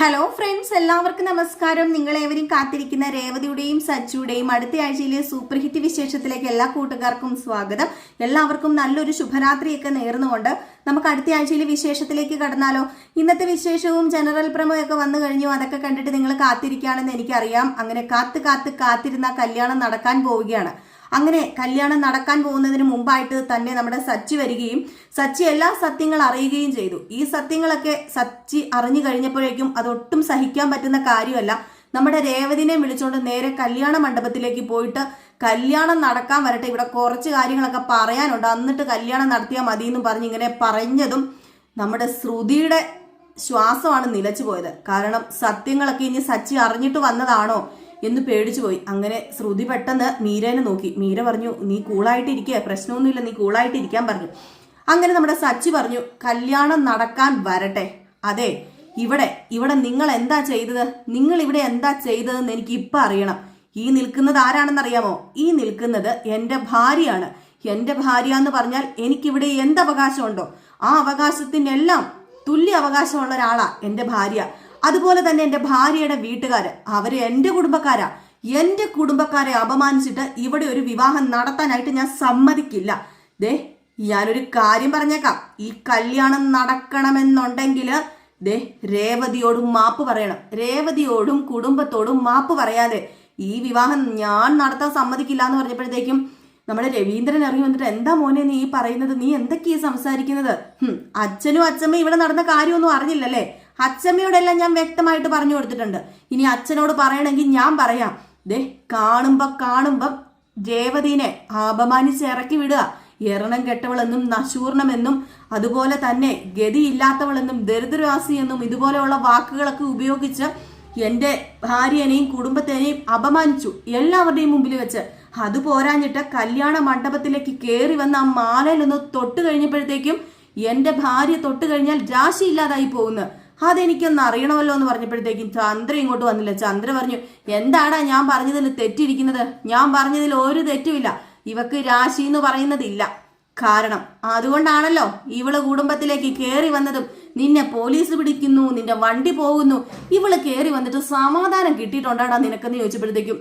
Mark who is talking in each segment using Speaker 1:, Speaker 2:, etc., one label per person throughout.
Speaker 1: Hello friends എല്ലാവർക്കും നമസ്കാരം. നിങ്ങളേവരും കാത്തിരിക്കുന്ന രേവതിയുടെയും സച്ചുയുടെയും അടുത്ത ആഴ്ചയിലെ സൂപ്പർ ഹിറ്റ് വിശേഷത്തിലേക്ക് എല്ലാ കൂട്ടുകാർക്കും സ്വാഗതം. എല്ലാവർക്കും നല്ലൊരു ശുഭരാത്രിയൊക്കെ നേർന്നുകൊണ്ട് നമുക്ക് അടുത്ത ആഴ്ചയിലെ വിശേഷത്തിലേക്ക് കടന്നാലോ? ഇന്നത്തെ വിശേഷവും ജനറൽ പ്രമോയൊക്കെ വന്നു കഴിഞ്ഞു. അതൊക്കെ കണ്ടിട്ട് നിങ്ങൾ കാത്തിരിക്കുകയാണെന്ന് എനിക്കറിയാം. അങ്ങനെ കാത്ത് കാത്ത് കാത്തിരുന്ന കല്യാണം നടക്കാൻ പോവുകയാണ്. അങ്ങനെ കല്യാണം നടക്കാൻ പോകുന്നതിന് മുമ്പായിട്ട് തന്നെ നമ്മുടെ സച്ചി വരികയും സച്ചി എല്ലാ സത്യങ്ങൾ അറിയുകയും ചെയ്തു. ഈ സത്യങ്ങളൊക്കെ സച്ചി അറിഞ്ഞു കഴിഞ്ഞപ്പോഴേക്കും അതൊട്ടും സഹിക്കാൻ പറ്റുന്ന കാര്യമല്ല. നമ്മുടെ രേവതിനെ വിളിച്ചുകൊണ്ട് നേരെ കല്യാണ മണ്ഡപത്തിലേക്ക് പോയിട്ട് കല്യാണം നടക്കാൻ വരട്ടെ ഇവിടെ കുറച്ച് കാര്യങ്ങളൊക്കെ പറയാനുണ്ട്. എന്നിട്ട് കല്യാണം നടത്തിയാൽ മതി എന്ന് പറഞ്ഞ് ഇങ്ങനെ പറഞ്ഞതും നമ്മുടെ ശ്രുതിയുടെ ശ്വാസമാണ് നിലച്ചു പോയത്. കാരണം സത്യങ്ങളൊക്കെ ഇനി സച്ചി അറിഞ്ഞിട്ട് വന്നതാണോ? എന്ന് പേടിച്ചു പോയി. അങ്ങനെ ശ്രുതി പെട്ടെന്ന് മീരനെ നോക്കി. മീര പറഞ്ഞു നീ കൂളായിട്ടിരിക്കുക പ്രശ്നമൊന്നുമില്ല നീ കൂളായിട്ടിരിക്കാൻ പറഞ്ഞു. അങ്ങനെ നമ്മുടെ സച്ചി പറഞ്ഞു കല്യാണം നടക്കാൻ വരട്ടെ. അതെ ഇവിടെ ഇവിടെ നിങ്ങൾ എന്താ ചെയ്തത്? നിങ്ങൾ ഇവിടെ എന്താ ചെയ്തതെന്ന് എനിക്ക് ഇപ്പം അറിയണം. ഈ നിൽക്കുന്നത് ആരാണെന്നറിയാമോ? ഈ നിൽക്കുന്നത് എന്റെ ഭാര്യയാണ്. എന്റെ ഭാര്യ എന്ന് പറഞ്ഞാൽ എനിക്കിവിടെ എന്ത് അവകാശമുണ്ടോ? ആ അവകാശത്തിന്റെ എല്ലാം തുല്യ അവകാശമുള്ള ഒരാളാ എന്റെ ഭാര്യ. അതുപോലെ തന്നെ എന്റെ ഭാര്യയുടെ വീട്ടുകാര് അവർ എന്റെ കുടുംബക്കാരാ. എന്റെ കുടുംബക്കാരെ അപമാനിച്ചിട്ട് ഇവിടെ ഒരു വിവാഹം നടത്താനായിട്ട് ഞാൻ സമ്മതിക്കില്ല. ദേ ഞാനൊരു കാര്യം പറഞ്ഞേക്കാം. ഈ കല്യാണം നടക്കണമെന്നുണ്ടെങ്കിൽ ദേ രേവതിയോടും മാപ്പ് പറയണം. രേവതിയോടും കുടുംബത്തോടും മാപ്പ് പറയാതെ ഈ വിവാഹം ഞാൻ നടത്താൻ സമ്മതിക്കില്ല എന്ന് പറഞ്ഞപ്പോഴത്തേക്കും നമ്മുടെ രവീന്ദ്രൻ ഇറങ്ങി വന്നിട്ട് എന്താ മോനെ നീ പറയുന്നത്? നീ എന്തൊക്കെയാ സംസാരിക്കുന്നത്? അച്ഛനും അച്ഛമ്മയും ഇവിടെ നടന്ന കാര്യമൊന്നും അറിഞ്ഞില്ലല്ലേ? അച്ഛമ്മയോടെല്ലാം ഞാൻ വ്യക്തമായിട്ട് പറഞ്ഞു കൊടുത്തിട്ടുണ്ട്. ഇനി അച്ഛനോട് പറയണമെങ്കിൽ ഞാൻ പറയാം. ദേ കാണുമ്പോ കാണുമ്പം രേവതീനെ അപമാനിച്ച് ഇറക്കി വിടുക. എറണം കെട്ടവളെന്നും നശൂർണമെന്നും അതുപോലെ തന്നെ ഗതിയില്ലാത്തവളെന്നും ദരിദ്രവാസി എന്നും ഇതുപോലെയുള്ള വാക്കുകളൊക്കെ ഉപയോഗിച്ച് എന്റെ ഭാര്യനെയും കുടുംബത്തിനെയും അപമാനിച്ചു. എല്ലാവരുടെയും മുമ്പിൽ വെച്ച്. അത് പോരാഞ്ഞിട്ട് കല്യാണ മണ്ഡപത്തിലേക്ക് കയറി വന്ന ആ മാലയിലൊന്ന് തൊട്ട് കഴിഞ്ഞപ്പോഴത്തേക്കും എന്റെ ഭാര്യ തൊട്ട് കഴിഞ്ഞാൽ രാശിയില്ലാതായി പോകുന്നു. അതെനിക്കൊന്ന് അറിയണമല്ലോ എന്ന് പറഞ്ഞപ്പോഴത്തേക്കും ചന്ദ്ര ഇങ്ങോട്ട് വന്നില്ല. ചന്ദ്ര പറഞ്ഞു എന്താടാ ഞാൻ പറഞ്ഞതിൽ തെറ്റിരിക്കുന്നത്? ഞാൻ പറഞ്ഞതിൽ ഒരു തെറ്റുമില്ല. ഇവക്ക് രാശി എന്ന് പറയുന്നതില്ല. കാരണം അതുകൊണ്ടാണല്ലോ ഇവൾ കുടുംബത്തിലേക്ക് കയറി വന്നതും നിന്നെ പോലീസ് പിടിക്കുന്നു നിന്റെ വണ്ടി പോകുന്നു. ഇവൾ കയറി വന്നിട്ട് സമാധാനം കിട്ടിയിട്ടുണ്ടാടാ നിനക്കെന്ന് ചോദിച്ചപ്പോഴത്തേക്കും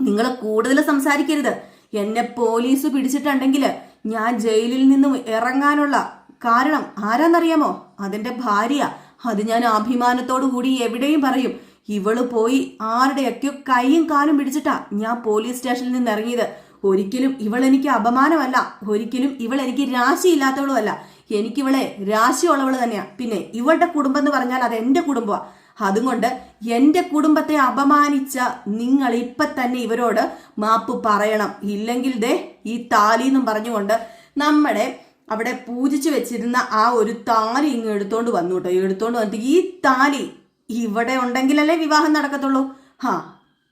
Speaker 1: നിങ്ങൾ കൂടുതൽ സംസാരിക്കരുത്. എന്നെ പോലീസ് പിടിച്ചിട്ടുണ്ടെങ്കിൽ ഞാൻ ജയിലിൽ നിന്നും ഇറങ്ങാനുള്ള കാരണം ആരാന്നറിയാമോ? അതെന്റെ ഭാര്യ. അത് ഞാൻ അഭിമാനത്തോടു കൂടി എവിടെയും പറയും. ഇവൾ പോയി ആരുടെയൊക്കെയോ കൈയും കാലും പിടിച്ചിട്ടാ ഞാൻ പോലീസ് സ്റ്റേഷനിൽ നിന്ന് ഇറങ്ങിയത് ഒരിക്കലും ഇവൾ എനിക്ക് അപമാനമല്ല. ഒരിക്കലും ഇവൾ എനിക്ക് രാശിയില്ലാത്തവളുമല്ല. എനിക്കിവളെ രാശിയുള്ളവൾ തന്നെയാ. പിന്നെ ഇവളുടെ കുടുംബം എന്ന് പറഞ്ഞാൽ അത് എന്റെ കുടുംബമാ. അതുകൊണ്ട് എന്റെ കുടുംബത്തെ അപമാനിച്ച നിങ്ങൾ ഇപ്പൊ തന്നെ ഇവരോട് മാപ്പ് പറയണം. ഇല്ലെങ്കിൽ ദേ ഈ താലി എന്നും പറഞ്ഞുകൊണ്ട് നമ്മുടെ അവിടെ പൂജിച്ചു വെച്ചിരുന്ന ആ ഒരു താലി ഇങ്ങ് എടുത്തോണ്ട് വന്നു കേട്ടോ. എടുത്തോണ്ട് വന്നിട്ട് ഈ താലി ഇവിടെ ഉണ്ടെങ്കിലല്ലേ വിവാഹം നടക്കത്തുള്ളൂ? ഹാ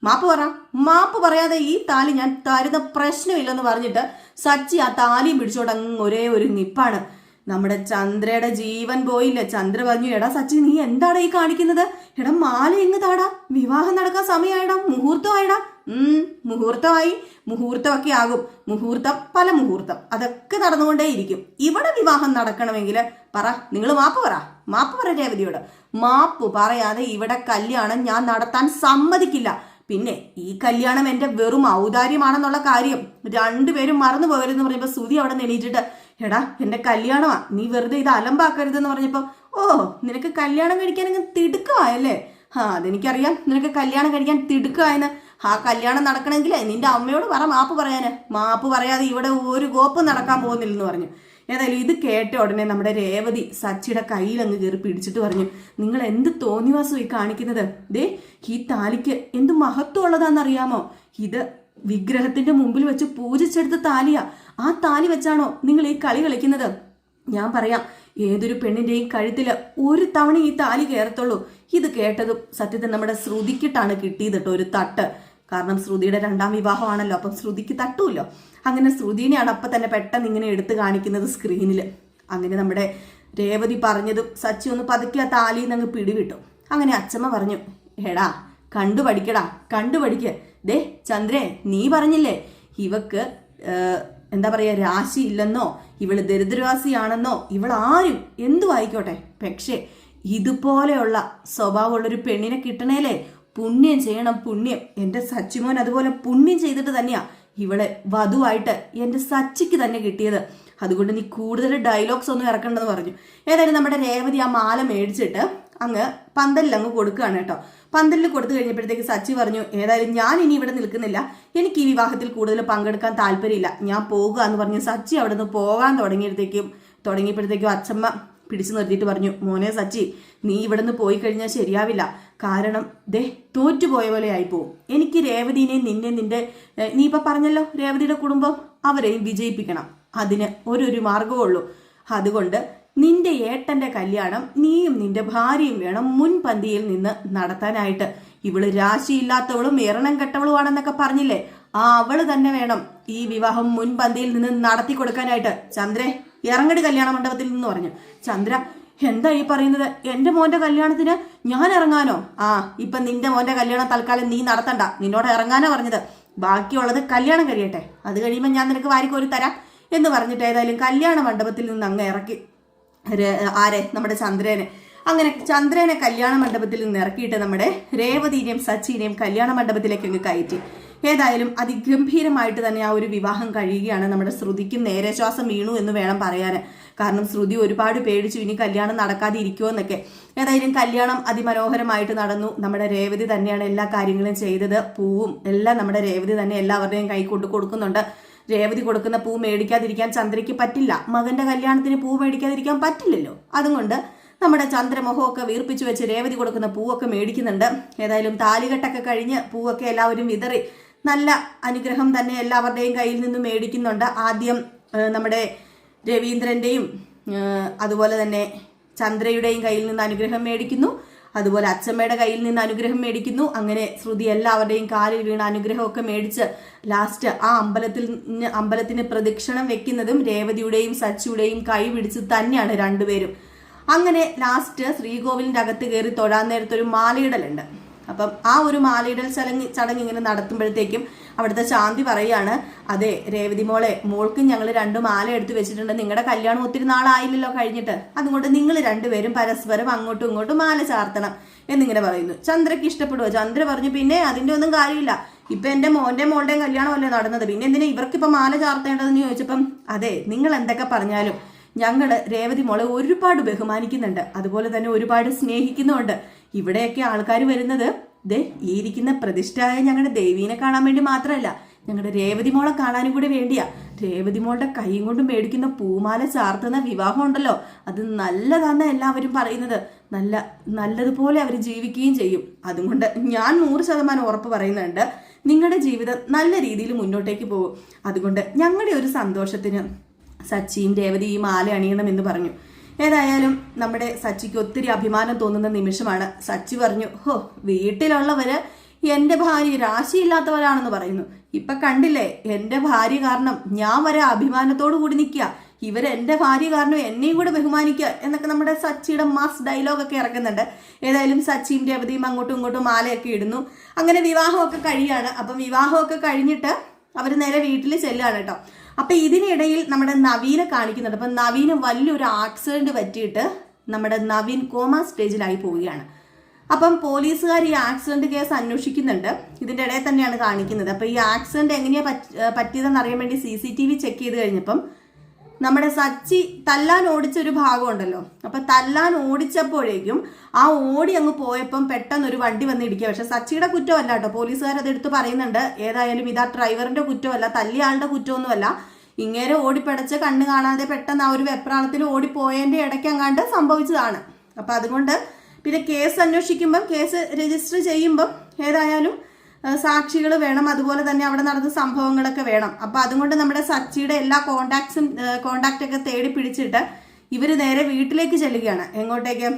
Speaker 1: മാപ്പ് പറ. മാപ്പ് പറയാതെ ഈ താലി ഞാൻ തരുന്ന പ്രശ്നമില്ലെന്ന് പറഞ്ഞിട്ട് സച്ചി ആ താലിയും പിടിച്ചോണ്ട് അങ്ങ് ഒരേ ഒരു നിപ്പാണ്. നമ്മുടെ ചന്ദ്രയുടെ ജീവൻ പോയില്ല? ചന്ദ്ര പറഞ്ഞു എടാ സച്ചി നീ എന്താണ് ഈ കാണിക്കുന്നത്? എടാ മാല എങ്ങ് താടാ? വിവാഹം നടക്കാൻ സമയമായിടാ മുഹൂർത്തമായിടാ. ഉം മുഹൂർത്തമായി മുഹൂർത്തമൊക്കെ ആകും. മുഹൂർത്തം പല മുഹൂർത്തം അതൊക്കെ നടന്നുകൊണ്ടേയിരിക്കും ഇവിടെ വിവാഹം നടക്കണമെങ്കിൽ പറ നിങ്ങൾ മാപ്പ് പറ മാപ്പ് പറ രേവതിയോട്. മാപ്പ് പറയാതെ ഇവിടെ കല്യാണം ഞാൻ നടത്താൻ സമ്മതിക്കില്ല. പിന്നെ ഈ കല്യാണം എന്റെ വെറും ഔദാര്യമാണെന്നുള്ള കാര്യം രണ്ടുപേരും മറന്നു പോകരുതെന്ന് പറയുമ്പോൾ സുതി അവിടെ നെണീറ്റിട്ട് എടാ എന്റെ കല്യാണമാ. നീ വെറുതെ ഇത് അലമ്പാക്കരുതെന്ന് പറഞ്ഞപ്പോ ഓ നിനക്ക് കല്യാണം കഴിക്കാൻ അങ്ങ് തിടുക്കമായല്ലേ? ആ അതെനിക്കറിയാം. നിനക്ക് കല്യാണം കഴിക്കാൻ തിടുക്കമായെന്ന്. ആ കല്യാണം നടക്കണമെങ്കിൽ നിന്റെ അമ്മയോട് പറ മാപ്പ് പറയാന്. മാപ്പ് പറയാതെ ഇവിടെ ഒരു കോപ്പ് നടക്കാൻ പോകുന്നില്ലെന്ന് പറഞ്ഞു. ഏതായാലും ഇത് കേട്ട ഉടനെ നമ്മുടെ രേവതി സച്ചിയുടെ കയ്യിൽ അങ്ങ് കയറി പിടിച്ചിട്ട് പറഞ്ഞു നിങ്ങൾ എന്ത് തോന്നിവാസം ഈ കാണിക്കുന്നത്? ദേ ഈ താലിക്ക് എന്ത് മഹത്വം ഉള്ളതാണെന്നറിയാമോ? ഇത് വിഗ്രഹത്തിന്റെ മുമ്പിൽ വെച്ച് പൂജിച്ചെടുത്ത താലിയാ. ആ താലി വെച്ചാണോ നിങ്ങൾ ഈ കളി കളിക്കുന്നത്? ഞാൻ പറയാം ഏതൊരു പെണ്ണിന്റെയും കഴുത്തിൽ ഒരു തവണ ഈ താലി കയറത്തുള്ളൂ. ഇത് കേട്ടതും സത്യത്തിൽ നമ്മുടെ ശ്രുതിക്കിട്ടാണ് കിട്ടിയത് കേട്ടോ ഒരു തട്ട്. കാരണം ശ്രുതിയുടെ രണ്ടാം വിവാഹമാണല്ലോ അപ്പം ശ്രുതിക്ക് തട്ടുമല്ലോ അങ്ങനെ ശ്രുതിനെയാണ് അപ്പം തന്നെ പെട്ടെന്ന് ഇങ്ങനെ എടുത്തു കാണിക്കുന്നത് സ്ക്രീനിൽ അങ്ങനെ നമ്മുടെ രേവതി പറഞ്ഞതും സച്ചി ഒന്ന് പതുക്കി ആ താലിയിൽ നിന്ന് അങ്ങ് പിടിവിട്ടു. അങ്ങനെ അച്ചമ്മ പറഞ്ഞു എടാ കണ്ടു പഠിക്കടാ കണ്ടു പഠിക്ക ദേ ചന്ദ്രേ നീ പറഞ്ഞില്ലേ ഇവക്ക് എന്താ പറയുക രാശി ഇല്ലെന്നോ ഇവൾ ദരിദ്രവാസിയാണെന്നോ ഇവൾ ആരും എന്തു ആയിക്കോട്ടെ പക്ഷേ ഇതുപോലെയുള്ള സ്വഭാവമുള്ളൊരു പെണ്ണിനെ കിട്ടണേലേ പുണ്യം ചെയ്യണം പുണ്യം. എന്റെ സച്ചിമോൻ അതുപോലെ പുണ്യം ചെയ്തിട്ട് തന്നെയാ ഇവളെ വധുവായിട്ട് എന്റെ സച്ചിക്ക് തന്നെ കിട്ടിയത്. അതുകൊണ്ട് നീ കൂടുതൽ ഡയലോഗ്സ് ഒന്നും ഇറക്കണ്ടെന്ന് പറഞ്ഞു. ഏതായാലും നമ്മുടെ രേവതി ആ മാല മേടിച്ചിട്ട് അങ്ങ് പന്തലിൽ അങ്ങ് കൊടുക്കുകയാണ് കേട്ടോ. പന്തലിൽ കൊടുത്തു കഴിഞ്ഞപ്പോഴത്തേക്ക് സച്ചി പറഞ്ഞു ഏതായാലും ഞാൻ ഇനി ഇവിടെ നിൽക്കുന്നില്ല. എനിക്ക് ഈ വിവാഹത്തിൽ കൂടുതൽ പങ്കെടുക്കാൻ താല്പര്യമില്ല. ഞാൻ പോകുക എന്ന് പറഞ്ഞ് സച്ചി അവിടെ നിന്ന് പോകാൻ തുടങ്ങിയപ്പോഴത്തേക്കും തുടങ്ങിയപ്പോഴത്തേക്കും അച്ഛമ്മ പിടിച്ചു നിർത്തിയിട്ട് പറഞ്ഞു മോനെ സച്ചി നീ ഇവിടെ നിന്ന് പോയി കഴിഞ്ഞാൽ ശരിയാവില്ല. കാരണം ദേ തോറ്റുപോയ പോലെ ആയിപ്പോവും. എനിക്ക് രേവതിനെയും നിന്നെ നിന്റെ നീ ഇപ്പൊ പറഞ്ഞല്ലോ രേവതിയുടെ കുടുംബം അവരെയും വിജയിപ്പിക്കണം. അതിന് ഒരു ഒരു ഉള്ളൂ അതുകൊണ്ട് നിന്റെ ഏട്ടന്റെ കല്യാണം നീയും നിന്റെ ഭാര്യയും വേണം മുൻപന്തിയിൽ നിന്ന് നടത്താനായിട്ട്. ഇവൾ രാശിയില്ലാത്തവളും എറണം കെട്ടവളുമാണെന്നൊക്കെ പറഞ്ഞില്ലേ? ആ അവൾ തന്നെ വേണം ഈ വിവാഹം മുൻപന്തിയിൽ നിന്ന് നടത്തി കൊടുക്കാനായിട്ട്. ചന്ദ്രേ ഇറങ്ങടി കല്യാണ മണ്ഡപത്തിൽ നിന്ന് പറഞ്ഞു. ചന്ദ്ര എന്താ ഈ പറയുന്നത്? എന്റെ മോന്റെ കല്യാണത്തിന് ഞാൻ ഇറങ്ങാനോ? ആ ഇപ്പൊ നിന്റെ മോന്റെ കല്യാണം തൽക്കാലം നീ നടത്തണ്ട. നിന്നോട് ഇറങ്ങാനോ പറഞ്ഞത്. ബാക്കിയുള്ളത് കല്യാണം കഴിയട്ടെ. അത് കഴിയുമ്പോൾ ഞാൻ നിനക്ക് വാരിക്കോരി തരാം എന്ന് പറഞ്ഞിട്ട് ഏതായാലും കല്യാണ മണ്ഡപത്തിൽ നിന്ന് അങ്ങ് ഇറക്കി. ആരെ? നമ്മുടെ ചന്ദ്രനെ. അങ്ങനെ ചന്ദ്രനെ കല്യാണ മണ്ഡപത്തിൽ നിന്ന് ഇറക്കിയിട്ട് നമ്മുടെ രേവതിനെയും സച്ചിനെയും കല്യാണ മണ്ഡപത്തിലേക്ക് അങ്ങ് കയറ്റി. ഏതായാലും അതിഗംഭീരമായിട്ട് തന്നെ ആ ഒരു വിവാഹം കഴിയുകയാണ് നമ്മുടെ ശ്രുതിക്കും നേരെ ശ്വാസം വീണു എന്ന് വേണം പറയാൻ കാരണം ശ്രുതി ഒരുപാട് പേടിച്ചു ഇനി കല്യാണം നടക്കാതെ ഇരിക്കുമോ എന്നൊക്കെ. ഏതായാലും കല്യാണം അതിമനോഹരമായിട്ട് നടന്നു. നമ്മുടെ രേവതി തന്നെയാണ് എല്ലാ കാര്യങ്ങളും ചെയ്തത്. പൂവും എല്ലാം നമ്മുടെ രേവതി തന്നെ എല്ലാവരുടെയും കൈ കൊണ്ടു കൊടുക്കുന്നുണ്ട്. രേവതി കൊടുക്കുന്ന പൂ മേടിക്കാതിരിക്കാൻ ചന്ദ്രയ്ക്ക് പറ്റില്ല. മകന്റെ കല്യാണത്തിന് പൂ മേടിക്കാതിരിക്കാൻ പറ്റില്ലല്ലോ. അതുകൊണ്ട് നമ്മുടെ ചന്ദ്രമുഖമൊക്കെ വീർപ്പിച്ചു വെച്ച് രേവതി കൊടുക്കുന്ന പൂവൊക്കെ മേടിക്കുന്നുണ്ട്. ഏതായാലും താലികെട്ടൊക്കെ കഴിഞ്ഞ് പൂവൊക്കെ എല്ലാവരും വിതറി നല്ല അനുഗ്രഹം തന്നെ എല്ലാവരുടെയും കയ്യിൽ നിന്നും മേടിക്കുന്നുണ്ട്. ആദ്യം നമ്മുടെ രവീന്ദ്രന്റെയും അതുപോലെ തന്നെ ചന്ദ്രയുടെയും കയ്യിൽ നിന്ന് അനുഗ്രഹം മേടിക്കുന്നു. അതുപോലെ അച്ഛമ്മയുടെ കയ്യിൽ നിന്ന് അനുഗ്രഹം മേടിക്കുന്നു. അങ്ങനെ ശ്രുതി എല്ലാവരുടെയും കാലിൽ വീണ അനുഗ്രഹമൊക്കെ മേടിച്ച് ലാസ്റ്റ് ആ അമ്പലത്തിൽ അമ്പലത്തിന് പ്രദക്ഷിണം വെക്കുന്നതും രേവതിയുടെയും സച്ചിയുടെയും കൈ പിടിച്ച് തന്നെയാണ് രണ്ടുപേരും. അങ്ങനെ ലാസ്റ്റ് ശ്രീകോവിലിന്റെ അകത്ത് കയറി തൊഴാൻ നേരത്തെ ഒരു മാലയിടലുണ്ട്. അപ്പം ആ ഒരു മാലയിടൽ ചടങ്ങ് ചടങ്ങ് ഇങ്ങനെ നടത്തുമ്പോഴത്തേക്കും അവിടുത്തെ ശാന്തി പറയാണ് അതെ രേവതി മോളെ മോൾക്ക് ഞങ്ങൾ രണ്ട് മാല എടുത്ത് വെച്ചിട്ടുണ്ട്. നിങ്ങളുടെ കല്യാണം ഒത്തിരി നാളായില്ലല്ലോ കഴിഞ്ഞിട്ട്. അതുകൊണ്ട് നിങ്ങൾ രണ്ടുപേരും പരസ്പരം അങ്ങോട്ടും ഇങ്ങോട്ടും മാല ചാർത്തണം എന്നിങ്ങനെ പറയുന്നു. ചന്ദ്രയ്ക്ക് ഇഷ്ടപ്പെടുവോ? ചന്ദ്ര പറഞ്ഞു പിന്നെ അതിന്റെ ഒന്നും കാര്യമില്ല. ഇപ്പൊ എന്റെ മോന്റെ മോളുടെയും കല്യാണമല്ലേ നടന്നത്. പിന്നെ എന്തിനാ ഇവർക്കിപ്പോ മാല ചാർത്തേണ്ടതെന്ന് ചോദിച്ചപ്പം അതെ നിങ്ങൾ എന്തൊക്കെ പറഞ്ഞാലും ഞങ്ങൾ രേവതി മോളെ ഒരുപാട് ബഹുമാനിക്കുന്നുണ്ട്. അതുപോലെ തന്നെ ഒരുപാട് സ്നേഹിക്കുന്നുമുണ്ട്. ഇവിടെയൊക്കെ ആൾക്കാർ വരുന്നത് ദേ ഈ ഇരിക്കുന്ന പ്രതിഷ്ഠയായ ഞങ്ങളുടെ ദേവീനെ കാണാൻ വേണ്ടി മാത്രമല്ല ഞങ്ങളുടെ രേവതി മോളെ കാണാനും കൂടി വേണ്ടിയാ. രേവതി മോളുടെ കൈയും കൊണ്ട് മേടിക്കുന്ന പൂമാല ചാർത്തുന്ന വിവാഹം ഉണ്ടല്ലോ. അത് നല്ലതാന്ന് എല്ലാവരും പറയുന്നത്. നല്ല നല്ലതുപോലെ അവർ ജീവിക്കുകയും ചെയ്യും. അതുകൊണ്ട് ഞാൻ നൂറ് ശതമാനം ഉറപ്പ് പറയുന്നുണ്ട്. നിങ്ങളുടെ ജീവിതം നല്ല രീതിയിൽ മുന്നോട്ടേക്ക് പോകും. അതുകൊണ്ട് ഞങ്ങളുടെ ഒരു സന്തോഷത്തിന് സച്ചിയും രേവതി ഈ മാല അണിയണം എന്ന് പറഞ്ഞു. ഏതായാലും നമ്മുടെ സച്ചിക്ക് ഒത്തിരി അഭിമാനം തോന്നുന്ന നിമിഷമാണ്. സച്ചി പറഞ്ഞു ഹോ വീട്ടിലുള്ളവര് എന്റെ ഭാര്യ രാശിയില്ലാത്തവരാണെന്ന് പറയുന്നു. ഇപ്പൊ കണ്ടില്ലേ എന്റെ ഭാര്യ കാരണം ഞാൻ വരെ അഭിമാനത്തോടു കൂടി നിൽക്കുക. ഇവർ എന്റെ ഭാര്യ കാരണം എന്നെയും കൂടെ ബഹുമാനിക്കുക എന്നൊക്കെ നമ്മുടെ സച്ചിയുടെ മാസ് ഡയലോഗൊക്കെ ഇറക്കുന്നുണ്ട് ഏതായാലും സച്ചിയും രവതിയും അങ്ങോട്ടും ഇങ്ങോട്ടും മാലയൊക്കെ ഇടുന്നു. അങ്ങനെ വിവാഹമൊക്കെ കഴിയാണ്. അപ്പം വിവാഹമൊക്കെ കഴിഞ്ഞിട്ട് അവർ നേരെ വീട്ടിൽ ചെല്ലുകയാണ് കേട്ടോ. അപ്പൊ ഇതിനിടയിൽ നമ്മുടെ നവീനെ കാണിക്കുന്നുണ്ട്. അപ്പൊ നവീന് വലിയൊരു ആക്സിഡന്റ് പറ്റിയിട്ട് നമ്മുടെ നവീൻ കോമ സ്റ്റേജിലായി പോവുകയാണ്. അപ്പം പോലീസുകാർ ഈ ആക്സിഡന്റ് കേസ് അന്വേഷിക്കുന്നുണ്ട്. ഇതിന്റെ ഇടയിൽ തന്നെയാണ് കാണിക്കുന്നത്. അപ്പൊ ഈ ആക്സിഡന്റ് എങ്ങനെയാ പറ്റ- പറ്റിയതെന്ന് അറിയാൻ വേണ്ടി C C T V check ചെയ്ത് കഴിഞ്ഞപ്പം നമ്മുടെ സച്ചി തല്ലാൻ ഓടിച്ച ഒരു ഭാഗമുണ്ടല്ലോ. അപ്പൊ തല്ലാൻ ഓടിച്ചപ്പോഴേക്കും ആ ഓടി അങ്ങ് പോയപ്പം പെട്ടെന്ന് ഒരു വണ്ടി വന്ന് ഇടിക്കുക. പക്ഷെ സച്ചിയുടെ കുറ്റമല്ല കേട്ടോ. പോലീസുകാർ അത് എടുത്ത് പറയുന്നുണ്ട്. ഏതായാലും ഇതാ ഡ്രൈവറിന്റെ കുറ്റമല്ല തല്ലിയ ആളുടെ കുറ്റമൊന്നുമല്ല. ഇങ്ങനെ ഓടിപ്പടച്ച് കണ്ണ് കാണാതെ പെട്ടെന്ന് ആ ഒരു വെപ്രാളത്തിൽ ഓടിപ്പോയതിന്റെ ഇടയ്ക്ക് അങ്ങാണ്ട് സംഭവിച്ചതാണ്. അപ്പൊ അതുകൊണ്ട് പിന്നെ കേസ് അന്വേഷിക്കുമ്പം കേസ് രജിസ്റ്റർ ചെയ്യുമ്പം ഏതായാലും സാക്ഷികൾ വേണം. അതുപോലെ തന്നെ അവിടെ നടന്ന സംഭവങ്ങളൊക്കെ വേണം. അപ്പൊ അതുകൊണ്ട് നമ്മുടെ സച്ചിയുടെ എല്ലാ കോണ്ടാക്ട്സും കോണ്ടാക്റ്റ് ഒക്കെ തേടി പിടിച്ചിട്ട് ഇവർ നേരെ വീട്ടിലേക്ക് ചെല്ലുകയാണ്. എങ്ങോട്ടേക്ക്?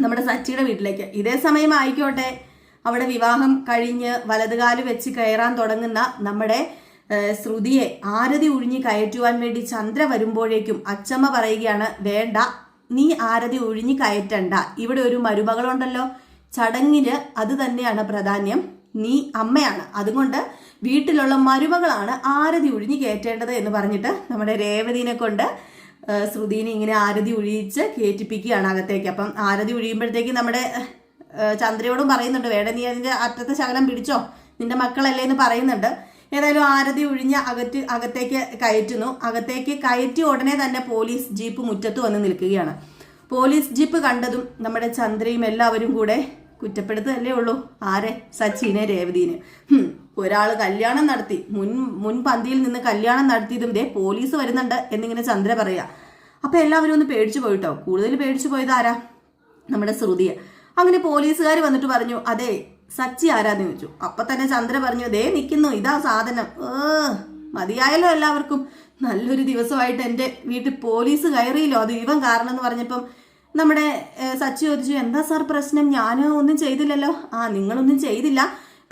Speaker 1: നമ്മുടെ സച്ചിയുടെ വീട്ടിലേക്ക്. ഇതേ സമയം ആയിക്കോട്ടെ. അവിടെ വിവാഹം കഴിഞ്ഞ് വലതുകാൽ വെച്ച് കയറാൻ തുടങ്ങുന്ന നമ്മുടെ ശ്രുതിയെ ആരതി ഒഴിഞ്ഞ് കയറ്റുവാൻ വേണ്ടി ചന്ദ്ര വരുമ്പോഴേക്കും അച്ചമ്മ പറയുകയാണ് വേണ്ട നീ ആരതി ഒഴിഞ്ഞ് കയറ്റണ്ട. ഇവിടെ ഒരു മരുമകളുണ്ടല്ലോ. ചടങ്ങിന് അത് തന്നെയാണ് പ്രാധാന്യം. നീ അമ്മയാണ്. അതുകൊണ്ട് വീട്ടിലുള്ള മരുമകളാണ് ആരതി ഒഴിഞ്ഞു കയറ്റേണ്ടത് എന്ന് പറഞ്ഞിട്ട് നമ്മുടെ രേവതിനെ കൊണ്ട് ശ്രുതിനെ ഇങ്ങനെ ആരതി ഒഴിയിച്ച് കയറ്റിപ്പിക്കുകയാണ് അകത്തേക്ക്. അപ്പം ആരതി ഒഴിയുമ്പോഴത്തേക്ക് നമ്മുടെ ചന്ദ്രയോടും പറയുന്നുണ്ട് വേണ്ട നീ അതിന്റെ അറ്റത്തെ ശകലം പിടിച്ചോ. നിന്റെ മക്കളല്ലേ എന്ന് പറയുന്നുണ്ട്. ഏതായാലും ആരതി ഒഴിഞ്ഞ് അകറ്റ് അകത്തേക്ക് കയറ്റുന്നു. അകത്തേക്ക് കയറ്റി ഉടനെ തന്നെ പോലീസ് ജീപ്പ് മുറ്റത്ത് വന്ന് നിൽക്കുകയാണ്. പോലീസ് ജീപ്പ് കണ്ടതും നമ്മുടെ ചന്ദ്രയും എല്ലാവരും കൂടെ കുറ്റപ്പെടുത്തല്ലേ ഉള്ളൂ? ആരെ? സച്ചിനെ രേവതിനെ. ഒരാൾ കല്യാണം നടത്തി. മുൻ മുൻ പന്തിയിൽ നിന്ന് കല്യാണം നടത്തിയതും ദേ പോലീസ് വരുന്നുണ്ട് എന്നിങ്ങനെ ചന്ദ്ര പറയാ. അപ്പൊ എല്ലാവരും ഒന്ന് പേടിച്ചു പോയിട്ടോ? കൂടുതൽ പേടിച്ചു പോയത് ആരാ? നമ്മുടെ ശ്രുതിയെ. അങ്ങനെ പോലീസുകാർ വന്നിട്ട് പറഞ്ഞു അതെ സച്ചി ആരാന്ന് ചോദിച്ചു. അപ്പൊ തന്നെ ചന്ദ്ര പറഞ്ഞു ദേ നിൽക്കുന്നു ഇതാ സാധനം. ഏ മതിയായല്ലോ എല്ലാവർക്കും. നല്ലൊരു ദിവസമായിട്ട് എന്റെ വീട്ടിൽ പോലീസ് കയറിയില്ലോ. അത് ഇവൻ കാരണം എന്ന് പറഞ്ഞപ്പം നമ്മുടെ സച്ചി ചോദിച്ചു എന്താ സാർ പ്രശ്നം? ഞാൻ ഒന്നും ചെയ്തില്ലല്ലോ. ആ നിങ്ങളൊന്നും ചെയ്തില്ല.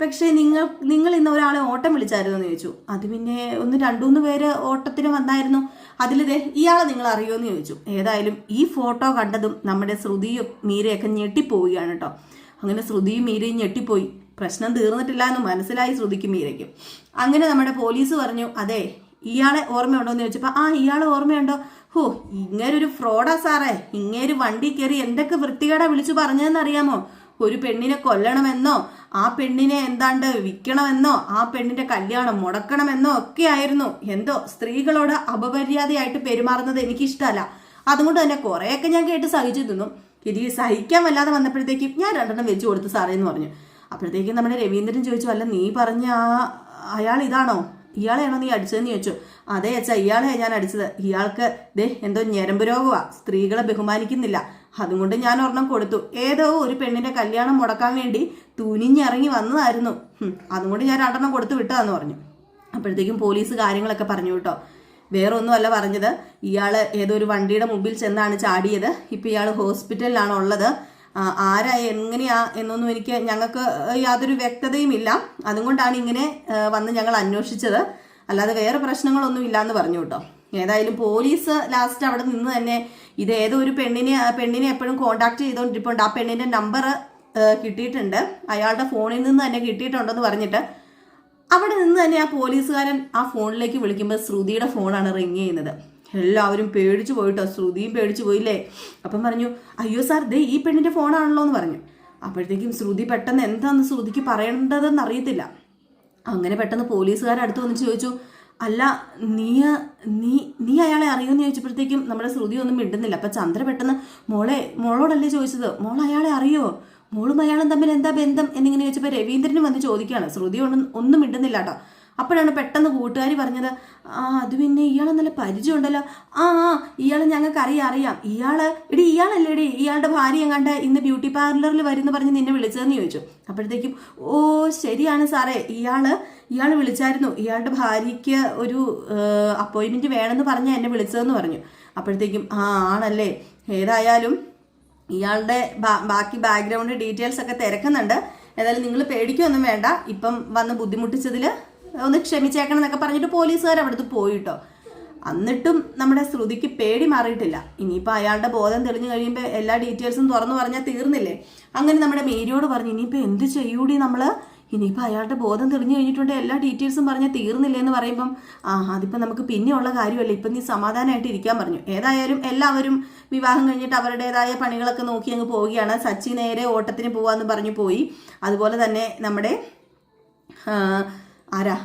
Speaker 1: പക്ഷേ നിങ്ങൾ നിങ്ങൾ ഇന്ന് ഒരാളെ ഓട്ടം വിളിച്ചായിരുന്നു? എന്ന് ചോദിച്ചു. അത് പിന്നെ ഒന്ന് രണ്ടുമൂന്ന് പേര് ഓട്ടത്തിന് വന്നായിരുന്നു. അതിലിത് ഇയാളെ നിങ്ങൾ അറിയുമെന്ന് ചോദിച്ചു. ഏതായാലും ഈ ഫോട്ടോ കണ്ടതും നമ്മുടെ ശ്രുതിയും മീരയൊക്കെ ഞെട്ടിപ്പോവുകയാണ് കേട്ടോ അങ്ങനെ ശ്രുതിയും മീരയും ഞെട്ടിപ്പോയി. പ്രശ്നം തീർന്നിട്ടില്ല എന്ന് മനസ്സിലായി ശ്രുതിക്കും മീരയ്ക്കും. അങ്ങനെ നമ്മുടെ പോലീസ് പറഞ്ഞു അതെ ഇയാളെ ഓർമ്മയുണ്ടോ? എന്ന് ചോദിച്ചപ്പോൾ ആ ഇയാളെ ഓർമ്മയുണ്ടോ? ഹോ ഇങ്ങനൊരു ഫ്രോഡാ സാറേ. ഇങ്ങേര് വണ്ടി കയറി എന്തൊക്കെ വൃത്തികേടാ വിളിച്ചു പറഞ്ഞതെന്ന് അറിയാമോ ഒരു പെണ്ണിനെ കൊല്ലണമെന്നോ ആ പെണ്ണിനെ എന്താണ്ട് വിൽക്കണമെന്നോ ആ പെണ്ണിന്റെ കല്യാണം മുടക്കണമെന്നോ ഒക്കെ ആയിരുന്നു. എന്തോ സ്ത്രീകളോട് അപമര്യാദയായിട്ട് പെരുമാറുന്നത് എനിക്കിഷ്ടമല്ല. അതുകൊണ്ട് തന്നെ കുറേയൊക്കെ ഞാൻ കേട്ട് സഹിച്ചു തിന്നു. എനിക്ക് സഹിക്കാൻ വല്ലാതെ വന്നപ്പോഴത്തേക്കും ഞാൻ രണ്ടെണ്ണം വെച്ചു കൊടുത്തു സാറേ എന്ന് പറഞ്ഞു. അപ്പോഴത്തേക്കും നമ്മുടെ രവീന്ദ്രൻ ചോദിച്ചു അല്ല നീ പറഞ്ഞ അയാൾ ഇതാണോ? ഇയാളെയാണോ നീ അടിച്ചതെന്ന് ചോദിച്ചു. അതെ അച്ഛാ ഇയാളെയാ ഞാൻ അടിച്ചത്. ഇയാൾക്ക് ദേ എന്തോ ഞരമ്പ് രോഗമാ സ്ത്രീകളെ ബഹുമാനിക്കുന്നില്ല. അതുകൊണ്ട് ഞാൻ ഒരെണ്ണം കൊടുത്തു. ഏതോ ഒരു പെണ്ണിന്റെ കല്യാണം മുടക്കാൻ വേണ്ടി തുനിഞ്ഞിറങ്ങി വന്നതായിരുന്നു. അതുകൊണ്ട് ഞാൻ രണ്ടെണ്ണം കൊടുത്തു വിട്ടതാന്ന് പറഞ്ഞു. അപ്പോഴത്തേക്കും പോലീസ് കാര്യങ്ങളൊക്കെ പറഞ്ഞു കേട്ടോ. വേറെ ഒന്നുമല്ല പറഞ്ഞത്. ഇയാൾ ഏതോ ഒരു വണ്ടിയുടെ മുമ്പിൽ ചെന്നാണ് ചാടിയത്. ഇപ്പൊ ഇയാൾ ഹോസ്പിറ്റലിലാണ് ഉള്ളത് ആരാ എങ്ങനെയാ എന്നൊന്നും എനിക്ക് ഞങ്ങൾക്ക് യാതൊരു വ്യക്തതയും ഇല്ല അതുകൊണ്ടാണ് ഇങ്ങനെ വന്ന് ഞങ്ങൾ അന്വേഷിച്ചത്. അല്ലാതെ വേറെ പ്രശ്നങ്ങളൊന്നും ഇല്ല എന്ന് പറഞ്ഞു കേട്ടോ. ഏതായാലും പോലീസ് ലാസ്റ്റ് അവിടെ നിന്ന് തന്നെ ഇത് ഏതോ ഒരു പെണ്ണിനെ പെണ്ണിനെ എപ്പോഴും കോണ്ടാക്ട് ചെയ്തുകൊണ്ടിരിപ്പുണ്ട് ആ പെണ്ണിന്റെ നമ്പർ കിട്ടിയിട്ടുണ്ട്. അയാളുടെ ഫോണിൽ നിന്ന് തന്നെ കിട്ടിയിട്ടുണ്ടെന്ന് പറഞ്ഞിട്ട് അവിടെ നിന്ന് തന്നെ ആ പോലീസുകാരൻ ആ ഫോണിലേക്ക് വിളിക്കുമ്പോൾ ശ്രുതിയുടെ ഫോണാണ് റിങ് ചെയ്യുന്നത്. എല്ലാവരും പേടിച്ചു പോയിട്ടോ ശ്രുതിയും പേടിച്ചു പോയില്ലേ? അപ്പം പറഞ്ഞു അയ്യോ സാർ ദേ ഈ പെണ്ണിന്റെ ഫോണാണല്ലോ എന്ന് പറഞ്ഞു. അപ്പോഴത്തേക്കും ശ്രുതി പെട്ടെന്ന് എന്താന്ന് ശ്രുതിക്ക് പറയേണ്ടതെന്ന് അറിയത്തില്ല. അങ്ങനെ പെട്ടെന്ന് പോലീസുകാരടുത്ത് വന്ന് ചോദിച്ചു അല്ല നീ നീ നീ അയാളെ അറിയുമെന്ന് ചോദിച്ചപ്പോഴത്തേക്കും നമ്മുടെ ശ്രുതി ഒന്നും മിണ്ടുന്നില്ല. അപ്പൊ ചന്ദ്ര പെട്ടെന്ന് മോളെ മോളോടല്ലേ ചോദിച്ചത്? മോൾ അയാളെ അറിയോ? മോളും അയാളും തമ്മിൽ എന്താ ബന്ധം? എന്നിങ്ങനെ ചോദിച്ചപ്പോൾ രവീന്ദ്രനും വന്ന് ചോദിക്കുകയാണ്. ശ്രുതി ഒന്നും ഒന്നും മിണ്ടുന്നില്ല കേട്ടോ. അപ്പോഴാണ് പെട്ടെന്ന് കൂട്ടുകാരി പറഞ്ഞത് ആ അത് പിന്നെ ഇയാളെ നല്ല പരിചയമുണ്ടല്ലോ. ആ ആ ഇയാളെ ഞങ്ങൾക്ക് അറിയാം അറിയാം. ഇയാൾ ഇടി ഇയാളല്ലേ എടി ഇയാളുടെ ഭാര്യ എങ്ങാണ്ട് ഇന്ന് ബ്യൂട്ടി പാർലറിൽ വരുന്ന പറഞ്ഞ് നിന്നെ വിളിച്ചതെന്ന് ചോദിച്ചു. അപ്പോഴത്തേക്കും ഓ ശരിയാണ് സാറേ. ഇയാൾ ഇയാൾ വിളിച്ചായിരുന്നു. ഇയാളുടെ ഭാര്യയ്ക്ക് ഒരു അപ്പോയിൻമെന്റ് വേണമെന്ന് പറഞ്ഞാൽ എന്നെ വിളിച്ചതെന്ന് പറഞ്ഞു. അപ്പോഴത്തേക്കും ആ ആണല്ലേ. ഏതായാലും ഇയാളുടെ ബാക്കി ബാക്ക്ഗ്രൗണ്ട് ഡീറ്റെയിൽസ് ഒക്കെ തിരക്കുന്നുണ്ട്. ഏതായാലും നിങ്ങൾ പേടിക്കൊന്നും വേണ്ട. ഇപ്പം വന്ന് ബുദ്ധിമുട്ടിച്ചതിൽ ഒന്ന് ക്ഷമിച്ചേക്കണം എന്നൊക്കെ പറഞ്ഞിട്ട് പോലീസുകാർ അവിടുത്തെ പോയിട്ടോ. എന്നിട്ടും നമ്മുടെ ശ്രുതിക്ക് പേടി മാറിയിട്ടില്ല. ഇനിയിപ്പോൾ അയാളുടെ ബോധം തെളിഞ്ഞു കഴിയുമ്പോൾ എല്ലാ ഡീറ്റെയിൽസും തുറന്നു പറഞ്ഞാൽ തീർന്നില്ലേ? അങ്ങനെ നമ്മുടെ മേരിയോട് പറഞ്ഞു ഇനിയിപ്പോൾ എന്ത് ചെയ്യൂടി നമ്മൾ ഇനിയിപ്പോൾ അയാളുടെ ബോധം തെളിഞ്ഞു കഴിഞ്ഞിട്ടുണ്ട് എല്ലാ ഡീറ്റെയിൽസും പറഞ്ഞാൽ തീർന്നില്ലേ? എന്ന് പറയുമ്പം ആ അതിപ്പോൾ നമുക്ക് പിന്നെയുള്ള കാര്യമല്ല ഇപ്പം നീ സമാധാനമായിട്ട് ഇരിക്കാൻ പറഞ്ഞു. ഏതായാലും എല്ലാവരും വിവാഹം കഴിഞ്ഞിട്ട് അവരുടേതായ പണികളൊക്കെ നോക്കി അങ്ങ് പോവുകയാണ്. സച്ചി നേരെ ഓട്ടത്തിന് പോവാന്ന് പറഞ്ഞു പോയി. അതുപോലെ തന്നെ നമ്മുടെ ആരാ?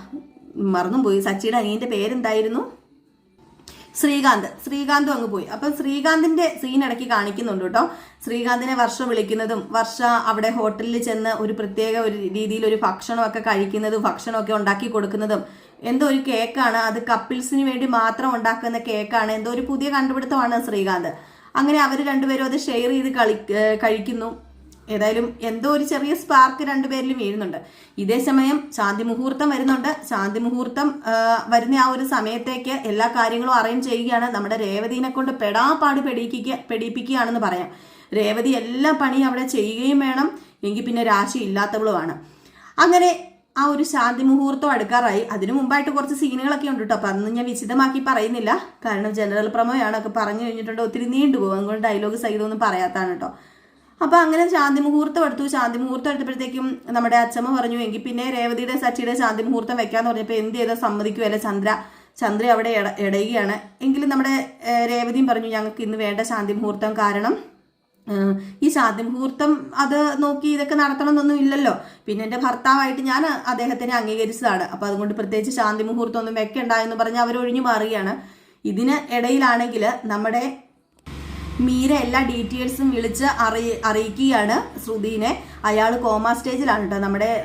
Speaker 1: മറന്നും പോയി സച്ചിയുടെ അനിയന്റെ പേരെന്തായിരുന്നു? ശ്രീകാന്ത്. ശ്രീകാന്തും അങ്ങ് പോയി. അപ്പം ശ്രീകാന്തിന്റെ സീൻ ഇടയ്ക്ക് കാണിക്കുന്നുണ്ട് കേട്ടോ. ശ്രീകാന്തിനെ വർഷ വിളിക്കുന്നതും വർഷ അവിടെ ഹോട്ടലിൽ ചെന്ന് ഒരു പ്രത്യേക ഒരു രീതിയിൽ ഒരു ഭക്ഷണമൊക്കെ കഴിക്കുന്നതും ഭക്ഷണമൊക്കെ ഉണ്ടാക്കി കൊടുക്കുന്നതും എന്തോ ഒരു കേക്കാണ്. അത് കപ്പിൾസിന് വേണ്ടി മാത്രം ഉണ്ടാക്കുന്ന കേക്കാണ്. എന്തോ ഒരു പുതിയ കണ്ടുപിടുത്തമാണ് ശ്രീകാന്ത്. അങ്ങനെ അവർ രണ്ടുപേരും അത് ഷെയർ ചെയ്ത് കളി കഴിക്കുന്നു. ഏതായാലും എന്തോ ഒരു ചെറിയ സ്പാർക്ക് രണ്ടുപേരിലും വീഴുന്നുണ്ട്. ഇതേ സമയം ശാന്തി മുഹൂർത്തം വരുന്നുണ്ട്. ശാന്തി മുഹൂർത്തം വരുന്ന ആ ഒരു സമയത്തേക്ക് എല്ലാ കാര്യങ്ങളും അറേഞ്ച് ചെയ്യുകയാണ്. നമ്മുടെ രേവതിനെ കൊണ്ട് പെടാപ്പാട് പെടിപ്പിക്കുക പെടിപ്പിക്കുകയാണെന്ന് പറയാം. രേവതി എല്ലാ പണിയും അവിടെ ചെയ്യുകയും വേണം. എങ്കിൽ പിന്നെ രാശി ഇല്ലാത്തവളുമാണ്. അങ്ങനെ ആ ഒരു ശാന്തി മുഹൂർത്തം അടുക്കാറായി. അതിനു മുമ്പായിട്ട് കുറച്ച് സീനുകളൊക്കെ ഉണ്ട് കേട്ടോ. അപ്പൊ അതൊന്നും ഞാൻ വിശദമാക്കി പറയുന്നില്ല. കാരണം ജനറൽ പ്രമോയാണ് ഒക്കെ പറഞ്ഞു കഴിഞ്ഞിട്ടുണ്ട്. ഒത്തിരി നീണ്ടുപോകും. അതുകൊണ്ട് ഡയലോഗ് സഹിതമൊന്നും പറയാത്താണ് കേട്ടോ. അപ്പൊ അങ്ങനെ ശാന്തി മുഹൂർത്തം എടുത്തു. ശാന്തി മുഹൂർത്തം എടുത്തപ്പോഴത്തേക്കും നമ്മുടെ അച്ഛമ്മ പറഞ്ഞു എങ്കിൽ പിന്നെ രേവതിയുടെ സച്ചിയുടെ ശാന്തി മുഹൂർത്തം വെക്കാന്ന് പറഞ്ഞപ്പോൾ എന്ത് ചെയ്താൽ സമ്മതിക്കുമല്ലേ ചന്ദ്ര? ചന്ദ്ര അവിടെ ഇട- ഇടയുകയാണ് എങ്കിലും നമ്മുടെ രേവതിയും പറഞ്ഞു ഞങ്ങൾക്ക് ഇന്ന് വേണ്ട ശാന്തി മുഹൂർത്തം കാരണം ഈ ശാന്തി മുഹൂർത്തം അത് നോക്കി ഇതൊക്കെ നടത്തണമെന്നൊന്നും ഇല്ലല്ലോ. പിന്നെ എന്റെ ഭർത്താവായിട്ട് ഞാൻ അദ്ദേഹത്തിനെ അംഗീകരിച്ചതാണ്. അപ്പോൾ അതുകൊണ്ട് പ്രത്യേകിച്ച് ശാന്തി മുഹൂർത്തം ഒന്നും വെക്കണ്ട എന്ന് പറഞ്ഞ് അവർ ഒഴിഞ്ഞു മാറുകയാണ്. ഇതിന് ഇടയിലാണെങ്കിൽ നമ്മുടെ മീര എല്ലാ ഡീറ്റെയിൽസും വിളിച്ച് അറി അറിയിക്കുകയാണ് ശ്രുതിനെ. അയാൾ കോമ സ്റ്റേജിലാണ് കേട്ടോ നമ്മുടെ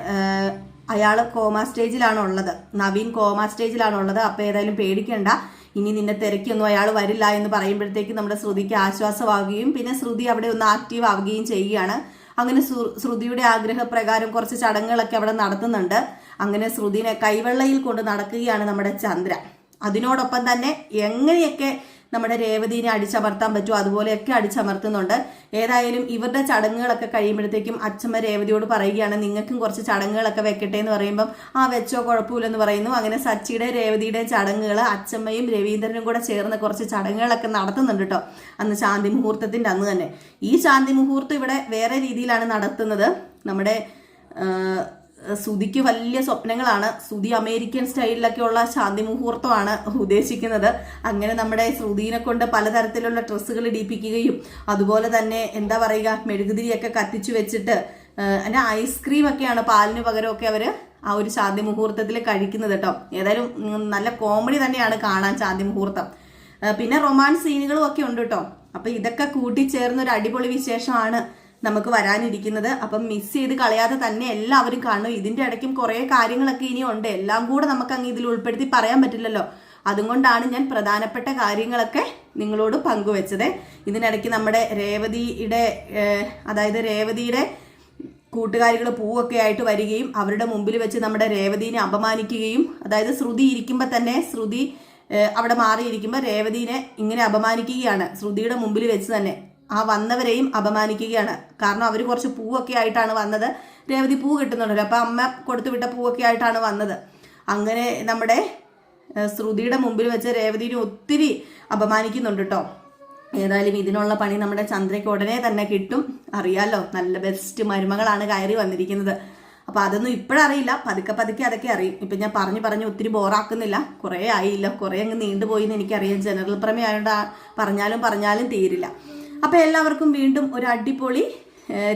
Speaker 1: അയാൾ കോമ സ്റ്റേജിലാണ് ഉള്ളത് നവീൻ കോമ സ്റ്റേജിലാണ് ഉള്ളത് അപ്പോൾ ഏതായാലും പേടിക്കണ്ട. ഇനി നിന്നെ തിരക്കൊന്നും അയാൾ വരില്ല എന്ന് പറയുമ്പോഴത്തേക്ക് നമ്മുടെ ശ്രുതിക്ക് ആശ്വാസമാവുകയും പിന്നെ ശ്രുതി അവിടെ ഒന്ന് ആക്റ്റീവ് ആവുകയും ചെയ്യുകയാണ്. അങ്ങനെ ശ്രു- ശ്രുതിയുടെ ആഗ്രഹപ്രകാരം കുറച്ച് ചടങ്ങുകളൊക്കെ അവിടെ നടത്തുന്നുണ്ട്. അങ്ങനെ ശ്രുതിനെ കൈവെള്ളയിൽ കൊണ്ട് നടക്കുകയാണ് നമ്മുടെ ചന്ദ്ര. അതിനോടൊപ്പം തന്നെ എങ്ങനെയൊക്കെ നമ്മുടെ രേവതിനെ അടിച്ചമർത്താൻ പറ്റുമോ അതുപോലെയൊക്കെ അടിച്ചമർത്തുന്നുണ്ട്. ഏതായാലും ഇവരുടെ ചടങ്ങുകളൊക്കെ കഴിയുമ്പോഴത്തേക്കും അച്ഛമ്മ രേവതിയോട് പറയുകയാണ് നിങ്ങൾക്കും കുറച്ച് ചടങ്ങുകളൊക്കെ വെക്കട്ടെ എന്ന് പറയുമ്പം ആ വെച്ചോ കുഴപ്പമില്ലെന്ന് പറയുന്നു. അങ്ങനെ സച്ചിയുടെ രേവതിയുടെ ചടങ്ങുകൾ അച്ഛമ്മയും രവീന്ദ്രനും കൂടെ ചേർന്ന് കുറച്ച് ചടങ്ങുകളൊക്കെ നടത്തുന്നുണ്ട് കേട്ടോ അന്ന് ശാന്തി മുഹൂർത്തത്തിന്റെ അന്ന് തന്നെ. ഈ ശാന്തി മുഹൂർത്തം ഇവിടെ വേറെ രീതിയിലാണ് നടത്തുന്നത്. നമ്മുടെ സുതിക്ക് വലിയ സ്വപ്നങ്ങളാണ്. സുതി അമേരിക്കൻ സ്റ്റൈലിലൊക്കെയുള്ള ശാന്തി മുഹൂർത്തമാണ് ഉദ്ദേശിക്കുന്നത്. അങ്ങനെ നമ്മുടെ ശ്രുതിനെ കൊണ്ട് പലതരത്തിലുള്ള ഡ്രസ്സുകൾ ഇടിപ്പിക്കുകയും അതുപോലെ തന്നെ എന്താ പറയുക മെഴുകുതിരിയൊക്കെ കത്തിച്ചു വെച്ചിട്ട് അതിന്റെ ഐസ്ക്രീം ഒക്കെയാണ് പാലിന് പകരമൊക്കെ അവർ ആ ഒരു ശാന്തി മുഹൂർത്തത്തിൽ കഴിക്കുന്നത് കേട്ടോ. ഏതായാലും നല്ല കോമഡി തന്നെയാണ് കാണാൻ ശാന്തി മുഹൂർത്തം. പിന്നെ റൊമാൻസ് സീനുകളും ഒക്കെ ഉണ്ട് കേട്ടോ. അപ്പൊ ഇതൊക്കെ കൂട്ടിച്ചേർന്ന ഒരു അടിപൊളി വിശേഷമാണ് നമുക്ക് വരാനിരിക്കുന്നത്. അപ്പം മിസ് ചെയ്ത് കളയാതെ തന്നെ എല്ലാവരും കാണും. ഇതിന്റെ ഇടയ്ക്കും കുറേ കാര്യങ്ങളൊക്കെ ഇനി ഉണ്ട്. എല്ലാം കൂടെ നമുക്ക് അങ്ങ് ഇതിൽ ഉൾപ്പെടുത്തി പറയാൻ പറ്റില്ലല്ലോ. അതുകൊണ്ടാണ് ഞാൻ പ്രധാനപ്പെട്ട കാര്യങ്ങളൊക്കെ നിങ്ങളോട് പങ്കുവെച്ചത്. ഇതിനിടയ്ക്ക് നമ്മുടെ രേവതിയുടെ അതായത് രേവതിയുടെ കൂട്ടുകാരികൾ പൂവൊക്കെ ആയിട്ട് വരികയും അവരുടെ മുമ്പിൽ വെച്ച് നമ്മുടെ രേവതിനെ അപമാനിക്കുകയും അതായത് ശ്രുതി ഇരിക്കുമ്പോൾ തന്നെ ശ്രുതി അവിടെ മാറിയിരിക്കുമ്പോൾ രേവതിനെ ഇങ്ങനെ അപമാനിക്കുകയാണ്. ശ്രുതിയുടെ മുമ്പിൽ വെച്ച് തന്നെ. ആ വന്നവരെയും അപമാനിക്കുകയാണ്. കാരണം അവർ കുറച്ച് പൂവൊക്കെ ആയിട്ടാണ് വന്നത്. രേവതി പൂ കിട്ടുന്നുണ്ടല്ലോ. അപ്പം അമ്മ കൊടുത്തു വിട്ട പൂവൊക്കെ ആയിട്ടാണ് വന്നത്. അങ്ങനെ നമ്മുടെ ശ്രുതിയുടെ മുമ്പിൽ വെച്ച് രേവതിനെ ഒത്തിരി അപമാനിക്കുന്നുണ്ട് കേട്ടോ ഏതായാലും ഇതിനുള്ള പണി നമ്മുടെ ചന്ദ്രയ്ക്ക് ഉടനെ തന്നെ കിട്ടും. അറിയാലോ നല്ല ബെസ്റ്റ് മരുമകളാണ് കയറി വന്നിരിക്കുന്നത്. അപ്പോൾ അതൊന്നും ഇപ്പോഴറിയില്ല. പതുക്കെ പതുക്കെ അതൊക്കെ അറിയും. ഇപ്പം ഞാൻ പറഞ്ഞു പറഞ്ഞ് ഒത്തിരി ബോറാക്കുന്നില്ല. കുറേ ആയില്ല. കുറേ അങ്ങ് നീണ്ടുപോയി എന്ന് എനിക്കറിയാം. ജനറൽ പ്രമേ ആയതുകൊണ്ട് പറഞ്ഞാലും പറഞ്ഞാലും തീരില്ല. അപ്പൊ എല്ലാവർക്കും വീണ്ടും ഒരു അടിപൊളി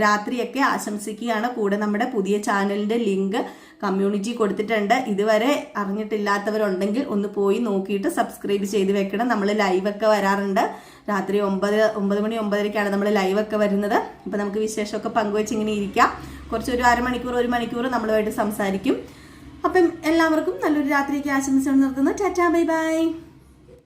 Speaker 1: രാത്രിയൊക്കെ ആശംസിക്കുകയാണ്. കൂടെ നമ്മുടെ പുതിയ ചാനലിന്റെ ലിങ്ക് കമ്മ്യൂണിറ്റി കൊടുത്തിട്ടുണ്ട്. ഇതുവരെ അറിഞ്ഞിട്ടില്ലാത്തവരുണ്ടെങ്കിൽ ഒന്ന് പോയി നോക്കിയിട്ട് സബ്സ്ക്രൈബ് ചെയ്ത് വെക്കണം. നമ്മൾ ലൈവൊക്കെ വരാറുണ്ട്. രാത്രി ഒമ്പത് ഒമ്പത് മണി ഒമ്പതരയ്ക്കാണ് നമ്മൾ ലൈവൊക്കെ വരുന്നത്. അപ്പോൾ നമുക്ക് വിശേഷമൊക്കെ പങ്കുവെച്ച് ഇങ്ങനെ ഇരിക്കാം. കുറച്ച് ഒരു അരമണിക്കൂർ ഒരു മണിക്കൂർ നമ്മളുമായിട്ട് സംസാരിക്കും. അപ്പം എല്ലാവർക്കും നല്ലൊരു രാത്രിയൊക്കെ ആശംസകൾ നിർത്തുന്നു. Tata bye bye.